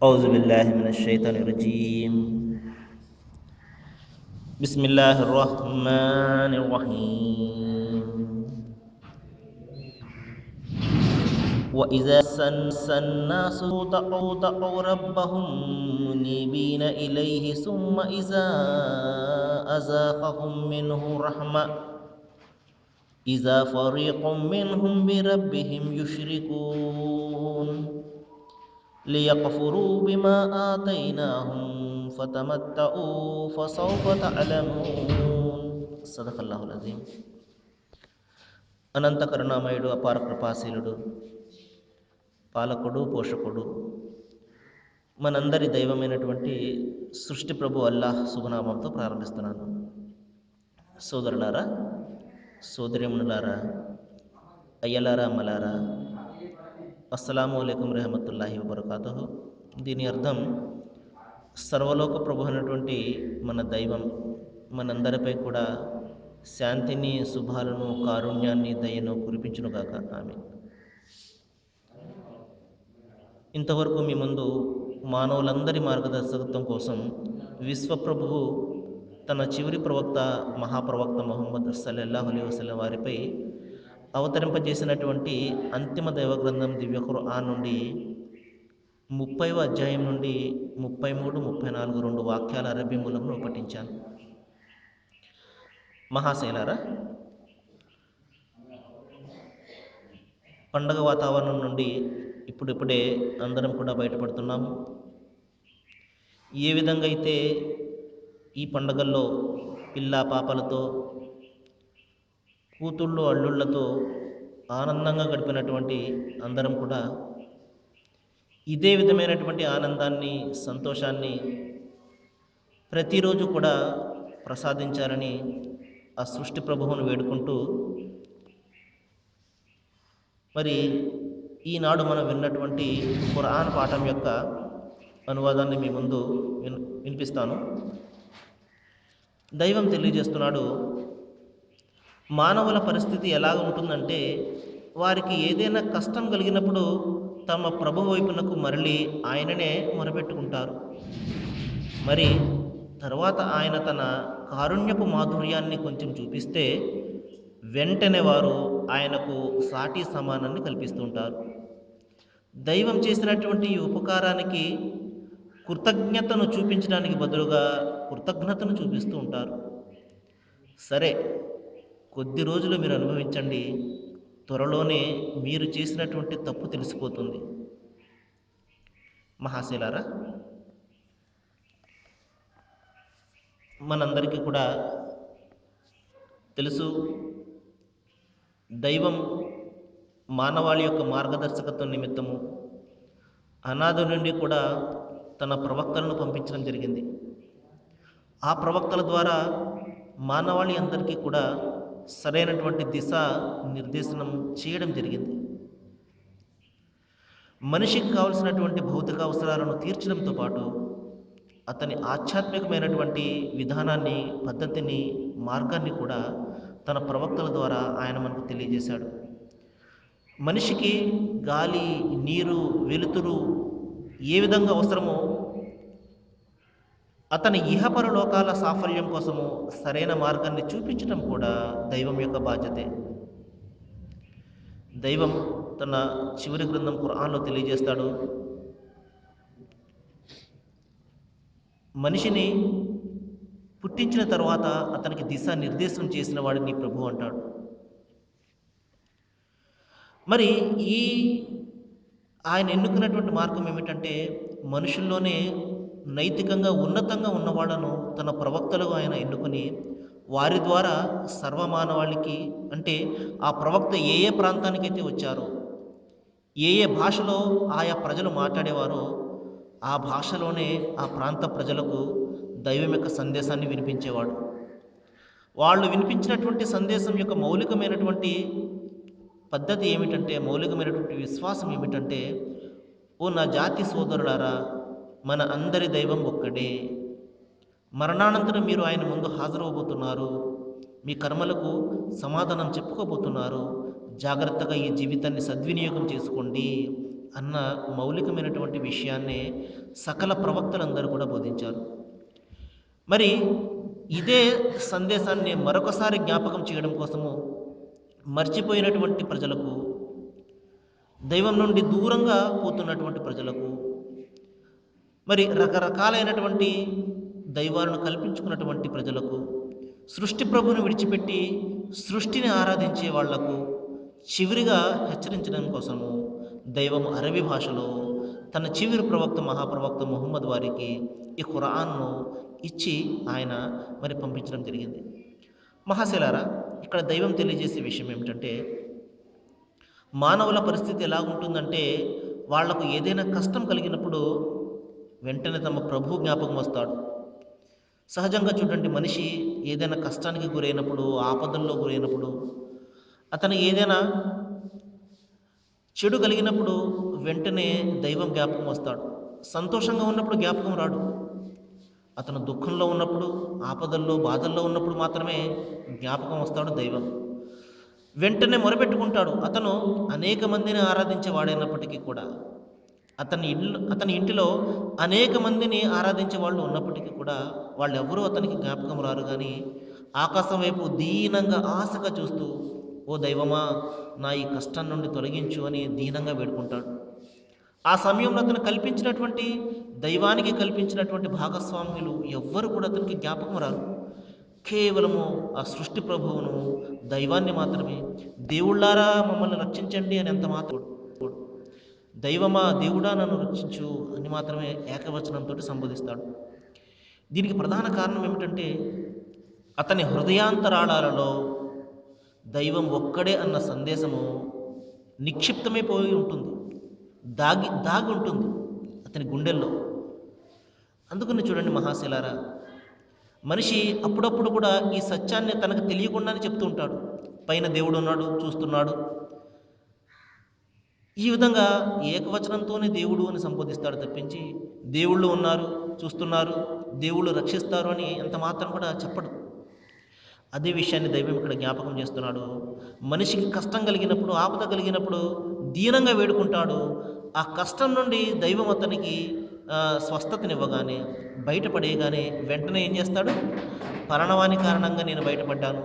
أعوذ بالله من الشيطان الرجيم. بسم الله الرحمن الرحيم. وإذا سنس الناس دعوا دعوا ربهم منيبين إليه ثم إذا أزاقهم منه رحمة. إذا فريق منهم بربهم يشركون. ليكفروا بما آتيناهم فتمتعوا فسوف تعلمون صدق الله العظيم అనంత కరుణామయుడు అపార కృపాశీలుడు పాలకుడు పోషకుడు మనందరి దైవమైనటువంటి సృష్టి ప్రభు అల్లాహ్ శుభనామంతో ప్రారంభిస్తున్నాను సోదరులారా సోదరిమునులారా అయ్యలారా అమ్మలారా అస్సలాము అయికం రహమతుల్లాహి వబర్కాతు దీని అర్థం సర్వలోక ప్రభు అయినటువంటి మన దైవం మనందరిపై కూడా శాంతిని శుభాలను కారుణ్యాన్ని దయను కురిపించునుగాక ఆమె ఇంతవరకు మీ ముందు మానవులందరి మార్గదర్శకత్వం కోసం విశ్వప్రభువు తన చివరి ప్రవక్త మహాప్రవక్త మొహమ్మద్ సల్లల్లాహు అలీ వసలం వారిపై అవతరింపజేసినటువంటి అంతిమ దైవగ్రంథం దివ్య నుండి ముప్పైవ అధ్యాయం నుండి ముప్పై మూడు ముప్పై నాలుగు రెండు వాక్యాల అరబీ మూలంలో పఠించాను. మహాశైలారా పండగ వాతావరణం నుండి ఇప్పుడిప్పుడే అందరం కూడా బయటపడుతున్నాము. ఏ విధంగా అయితే ఈ పండగల్లో పిల్ల పాపలతో కూతుళ్ళు అల్లుళ్ళతో ఆనందంగా గడిపినటువంటి అందరం కూడా ఇదే విధమైనటువంటి ఆనందాన్ని సంతోషాన్ని ప్రతిరోజు కూడా ప్రసాదించాలని ఆ సృష్టి ప్రభువును వేడుకుంటూ మరి ఈనాడు మనం విన్నటువంటి ఖురాన్ పాఠం యొక్క అనువాదాన్ని మీ ముందు విన్ వినిపిస్తాను. దైవం తెలియజేస్తున్నాడు మానవుల పరిస్థితి ఎలా ఉంటుందంటే వారికి ఏదైనా కష్టం కలిగినప్పుడు తమ ప్రభు వైపునకు మరలి ఆయననే మొరపెట్టుకుంటారు. మరి తర్వాత ఆయన తన కారుణ్యపు మాధుర్యాన్ని కొంచెం చూపిస్తే వెంటనే వారు ఆయనకు సాటి సమానాన్ని కల్పిస్తుంటారు. దైవం చేసినటువంటి ఈ ఉపకారానికి కృతజ్ఞతను చూపించడానికి బదులుగా కృతజ్ఞతను చూపిస్తూ ఉంటారు. సరే కొద్ది రోజులు మీరు అనుభవించండి. త్వరలోనే మీరు చేసినటువంటి తప్పు తెలిసిపోతుంది. మహాశీలారా మనందరికీ కూడా తెలుసు దైవం మానవాళి యొక్క మార్గదర్శకత్వం నిమిత్తము అనాథ నుండి కూడా తన ప్రవక్తలను పంపించడం జరిగింది. ఆ ప్రవక్తల ద్వారా మానవాళి అందరికీ కూడా సరైనటువంటి దిశ నిర్దేశనం చేయడం జరిగింది. మనిషికి కావలసినటువంటి భౌతిక అవసరాలను తీర్చడంతో పాటు అతని ఆధ్యాత్మికమైనటువంటి విధానాన్ని పద్ధతిని మార్గాన్ని కూడా తన ప్రవక్తల ద్వారా ఆయన మనకు తెలియజేశాడు. మనిషికి గాలి నీరు వెలుతురు ఏ విధంగా అవసరమో అతని ఇహపర లోకాల సాఫల్యం కోసము సరైన మార్గాన్ని చూపించడం కూడా దైవం యొక్క బాధ్యతే. దైవం తన చివరి గ్రంథం ఖురాన్లో తెలియజేస్తాడు. మనిషిని పుట్టించిన తర్వాత అతనికి దిశ నిర్దేశం చేసిన వాడిని ప్రభు అంటాడు. మరి ఈ ఆయన ఎన్నుకున్నటువంటి మార్గం ఏమిటంటే మనుషుల్లోనే నైతికంగా ఉన్నతంగా ఉన్నవాళ్ళను తన ప్రవక్తలుగా ఆయన ఎన్నుకొని వారి ద్వారా సర్వమానవాళికి అంటే ఆ ప్రవక్త ఏ ఏ ప్రాంతానికైతే వచ్చారో ఏ ఏ భాషలో ఆయా ప్రజలు మాట్లాడేవారో ఆ భాషలోనే ఆ ప్రాంత ప్రజలకు దైవం యొక్క సందేశాన్ని వినిపించేవాడు. వాళ్ళు వినిపించినటువంటి సందేశం యొక్క మౌలికమైనటువంటి పద్ధతి ఏమిటంటే మౌలికమైనటువంటి విశ్వాసం ఏమిటంటే ఓ నా జాతి సోదరులారా మన అందరి దైవం ఒక్కడే. మరణానంతరం మీరు ఆయన ముందు హాజరవబోతున్నారు. మీ కర్మలకు సమాధానం చెప్పుకోబోతున్నారు. జాగ్రత్తగా ఈ జీవితాన్ని సద్వినియోగం చేసుకోండి అన్న మౌలికమైనటువంటి విషయాన్నే సకల ప్రవక్తలందరూ కూడా బోధించారు. మరి ఇదే సందేశాన్ని మరొకసారి జ్ఞాపకం చేయడం కోసము మర్చిపోయినటువంటి ప్రజలకు దైవం నుండి దూరంగా పోతున్నటువంటి ప్రజలకు మరి రకరకాలైనటువంటి దైవాలను కల్పించుకున్నటువంటి ప్రజలకు సృష్టి ప్రభుని విడిచిపెట్టి సృష్టిని ఆరాధించే వాళ్ళకు చివరిగా హెచ్చరించడం కోసము దైవం అరబీ భాషలో తన చివరి ప్రవక్త మహాప్రవక్త ముహమ్మద్ వారికి ఈ ఖురాన్ను ఇచ్చి ఆయన మరి పంపించడం జరిగింది. మహాశిలారా ఇక్కడ దైవం తెలియజేసే విషయం ఏమిటంటే మానవుల పరిస్థితి ఎలా ఉంటుందంటే వాళ్ళకు ఏదైనా కష్టం కలిగినప్పుడు వెంటనే తమ ప్రభు జ్ఞాపకం వస్తాడు. సహజంగా చూడండి మనిషి ఏదైనా కష్టానికి గురైనప్పుడు ఆపదల్లో గురైనప్పుడు అతను ఏదైనా చెడు కలిగినప్పుడు వెంటనే దైవం జ్ఞాపకం వస్తాడు. సంతోషంగా ఉన్నప్పుడు జ్ఞాపకం రాడు. అతను దుఃఖంలో ఉన్నప్పుడు ఆపదల్లో బాధల్లో ఉన్నప్పుడు మాత్రమే జ్ఞాపకం వస్తాడు దైవం. వెంటనే మొరపెట్టుకుంటాడు. అతను అనేక మందిని ఆరాధించే వాడైనప్పటికీ కూడా. అతని ఇల్లు అతని ఇంటిలో అనేక మందిని ఆరాధించే వాళ్ళు ఉన్నప్పటికీ కూడా వాళ్ళు ఎవరూ అతనికి జ్ఞాపకం రారు. కానీ ఆకాశం వైపు దీనంగా ఆశగా చూస్తూ ఓ దైవమా నా ఈ కష్టం నుండి తొలగించు అని దీనంగా వేడుకుంటాడు. ఆ సమయంలో అతను కల్పించినటువంటి దైవానికి కల్పించినటువంటి భాగస్వామ్యులు ఎవ్వరు కూడా అతనికి జ్ఞాపకం రారు. కేవలము ఆ సృష్టి ప్రభువును దైవాన్ని మాత్రమే దేవుళ్ళారా మమ్మల్ని రక్షించండి అని ఎంత మాత్రం దైవమా దేవుడా నన్ను రక్షించు అని మాత్రమే ఏకవచనంతో సంబోధిస్తాడు. దీనికి ప్రధాన కారణం ఏమిటంటే అతని హృదయాంతరాళాలలో దైవం ఒక్కడే అన్న సందేశము నిక్షిప్తమైపోయి ఉంటుంది. దాగి దాగి ఉంటుంది అతని గుండెల్లో. అందుకని చూడండి మహాశిలారా మనిషి అప్పుడప్పుడు కూడా ఈ సత్యాన్ని తనకు తెలియకుండానే చెప్తూ ఉంటాడు. పైన దేవుడు ఉన్నాడు చూస్తున్నాడు ఈ విధంగా ఏకవచనంతోనే దేవుడు అని సంబోధిస్తాడు తప్పించి దేవుళ్ళు ఉన్నారు చూస్తున్నారు దేవుళ్ళు రక్షిస్తారు అని ఎంత మాత్రం కూడా చెప్పడు. అదే విషయాన్ని దైవం ఇక్కడ జ్ఞాపకం చేస్తున్నాడు. మనిషికి కష్టం కలిగినప్పుడు ఆపద కలిగినప్పుడు దీనంగా వేడుకుంటాడు. ఆ కష్టం నుండి దైవం అతనికి స్వస్థతనివ్వగానే బయటపడేయగానే వెంటనే ఏం చేస్తాడు? పరణవాని కారణంగా నేను బయటపడ్డాను.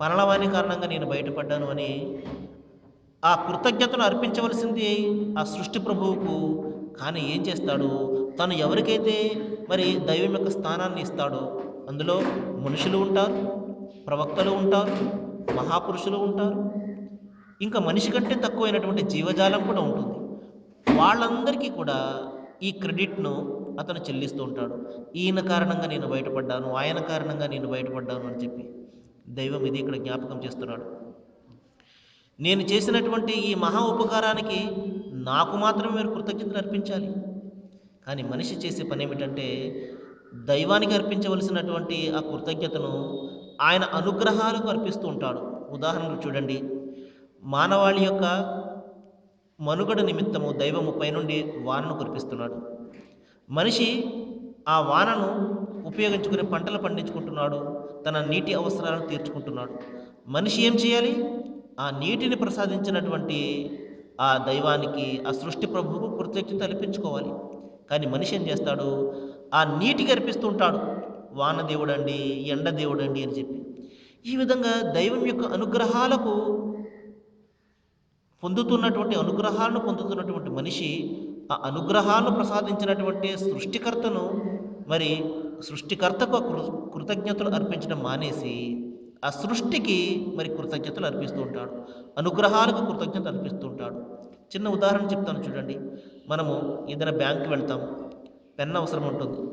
పరణవాని కారణంగా నేను బయటపడ్డాను అని ఆ కృతజ్ఞతను అర్పించవలసింది ఆ సృష్టి ప్రభువుకు. కానీ ఏం చేస్తాడు? తను ఎవరికైతే మరి దైవం యొక్క స్థానాన్ని ఇస్తాడో అందులో మనుషులు ఉంటారు ప్రవక్తలు ఉంటారు మహాపురుషులు ఉంటారు. ఇంకా మనిషి కంటే తక్కువైనటువంటి జీవజాలం కూడా ఉంటుంది. వాళ్ళందరికీ కూడా ఈ క్రెడిట్ను అతను చెల్లిస్తూ ఉంటాడు. ఈయన కారణంగా నేను బయటపడ్డాను ఆయన కారణంగా నేను బయటపడ్డాను అని చెప్పి దైవం ఇది ఇక్కడ జ్ఞాపకం చేస్తున్నాడు. నేను చేసినటువంటి ఈ మహా ఉపకారానికి నాకు మాత్రమే మీరు కృతజ్ఞతలు అర్పించాలి. కానీ మనిషి చేసే పని ఏమిటంటే దైవానికి అర్పించవలసినటువంటి ఆ కృతజ్ఞతను ఆయన అనుగ్రహాలకు అర్పిస్తూ ఉంటాడు. ఉదాహరణకు చూడండి. మానవాళి యొక్క మనుగడ నిమిత్తము దైవము పైనుండి వానను కురిపిస్తున్నాడు. మనిషి ఆ వానను ఉపయోగించుకుని పంటలు పండించుకుంటున్నాడు. తన నీటి అవసరాలను తీర్చుకుంటున్నాడు. మనిషి ఏం చేయాలి? ఆ నీటిని ప్రసాదించినటువంటి ఆ దైవానికి ఆ సృష్టి ప్రభువుకు కృతజ్ఞత అర్పించుకోవాలి. కానీ మనిషి ఏం చేస్తాడు? ఆ నీటికి అర్పిస్తూ ఉంటాడు వాన దేవుడండి ఎండ దేవుడండి అని చెప్పి. ఈ విధంగా దైవం యొక్క అనుగ్రహాలకు పొందుతున్నటువంటి అనుగ్రహాలను పొందుతున్నటువంటి మనిషి ఆ అనుగ్రహాలను ప్రసాదించినటువంటి సృష్టికర్తను మరి సృష్టికర్తకు కృతజ్ఞతలు అర్పించడం మానేసి ఆ సృష్టికి మరి కృతజ్ఞతలు అర్పిస్తూ ఉంటాడు. అనుగ్రహాలకు కృతజ్ఞత అర్పిస్తూ ఉంటాడు. చిన్న ఉదాహరణ చెప్తాను చూడండి. మనము ఏదైనా బ్యాంక్కి వెళ్తాం. పెన్ అవసరం ఉంటుంది.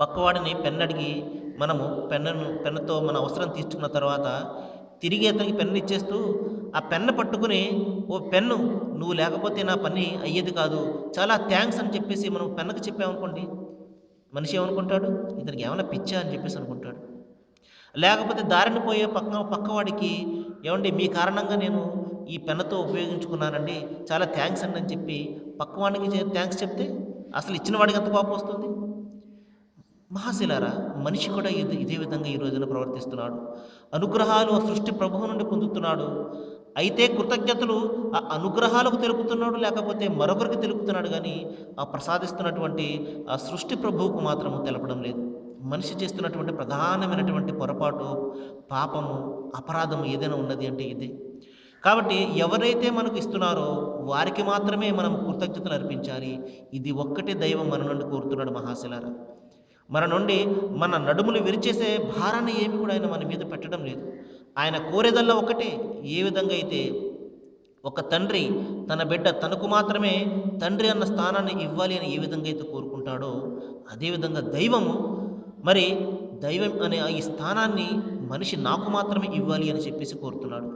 పక్కవాడిని పెన్ అడిగి మనము పెన్ను పెన్నుతో మన అవసరం తీర్చుకున్న తర్వాత తిరిగి అతనికి పెన్ను ఇచ్చేస్తూ ఆ పెన్ను పట్టుకుని ఓ పెన్ను నువ్వు లేకపోతే నా పని అయ్యేది కాదు. చాలా థ్యాంక్స్ అని చెప్పేసి మనం పెన్నకు చెప్పామనుకోండి. మనిషి ఏమనుకుంటాడు? ఇతనికి ఏమైనా పిచ్చా అని చెప్పేసి అనుకుంటాడు. లేకపోతే దారిని పోయే పక్క పక్కవాడికి ఏమండి మీ కారణంగా నేను ఈ పెన్నుతో ఉపయోగించుకున్నానండి చాలా థ్యాంక్స్ అండి అని చెప్పి పక్కవాడికి థ్యాంక్స్ చెప్తే అసలు ఇచ్చిన వాడికి ఎంత కోపం వస్తుంది? మహాశిలారా మనిషి కూడా ఇదే ఇదే విధంగా ఈ రోజున ప్రవర్తిస్తున్నాడు. అనుగ్రహాలు ఆ సృష్టి ప్రభువు నుండి పొందుతున్నాడు. అయితే కృతజ్ఞతలు ఆ అనుగ్రహాలకు తెలుపుతున్నాడు లేకపోతే మరొకరికి తెలుపుతున్నాడు కానీ ఆ ప్రసాదిస్తున్నటువంటి ఆ సృష్టి ప్రభువుకు మాత్రము తెలపడం లేదు. మనిషి చేస్తున్నటువంటి ప్రధానమైనటువంటి పొరపాటు పాపము అపరాధము ఏదైనా ఉన్నది అంటే ఇదే. కాబట్టి ఎవరైతే మనకు ఇస్తున్నారో వారికి మాత్రమే మనం కృతజ్ఞతలు అర్పించాలి. ఇది ఒక్కటే దైవం మన నుండి కోరుతున్నాడు మహాశిలారా. మన నుండి మన నడుములు విరిచేసే భారాన్ని ఏమి కూడా ఆయన మన మీద పెట్టడం లేదు. ఆయన కోరేదల్లా ఒకటే. ఏ విధంగా అయితే ఒక తండ్రి తన బిడ్డ తనకు మాత్రమే తండ్రి అన్న స్థానాన్ని ఇవ్వాలి అని ఏ విధంగా అయితే కోరుకుంటాడో అదేవిధంగా దైవము మరి దైవం అనే ఈ స్థానాన్ని మనిషి నాకు మాత్రమే ఇవ్వాలి అని చెప్పేసి కోరుతున్నాడు.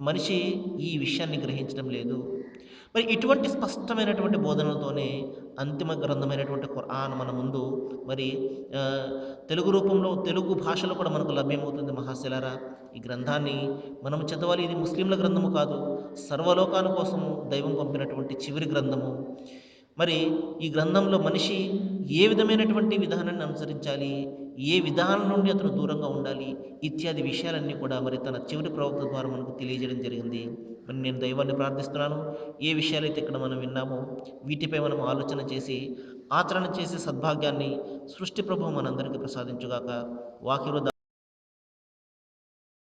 మనిషి ఈ విషయాన్ని గ్రహించడం లేదు. మరి ఇటువంటి స్పష్టమైనటువంటి బోధనలతోనే అంతిమ గ్రంథమైనటువంటి ఖురాన్ మన ముందు మరి తెలుగు రూపంలో తెలుగు భాషలో కూడా మనకు లభ్యమవుతుంది మహాశిలారా. ఈ గ్రంథాన్ని మనం చదవాలి ఇది ముస్లింల గ్రంథము కాదు సర్వలోకాల కోసం దైవం పంపినటువంటి చివరి గ్రంథము. మరి ఈ గ్రంథంలో మనిషి ఏ విధమైనటువంటి విధానాన్ని అనుసరించాలి? ఏ విధానం నుండి అతను దూరంగా ఉండాలి? ఇత్యాది విషయాలన్నీ కూడా మరి తన చివరి ప్రవక్త ద్వారా మనకు తెలియజేయడం జరిగింది. మరి నేను దైవాన్ని ప్రార్థిస్తున్నాను. ఏ విషయాలైతే ఇక్కడ మనం విన్నామో వీటిపై మనం ఆలోచన చేసి ఆచరణ చేసే సద్భాగ్యాన్ని సృష్టి ప్రభు మనందరికీ ప్రసాదించుగాక. వాక్యలో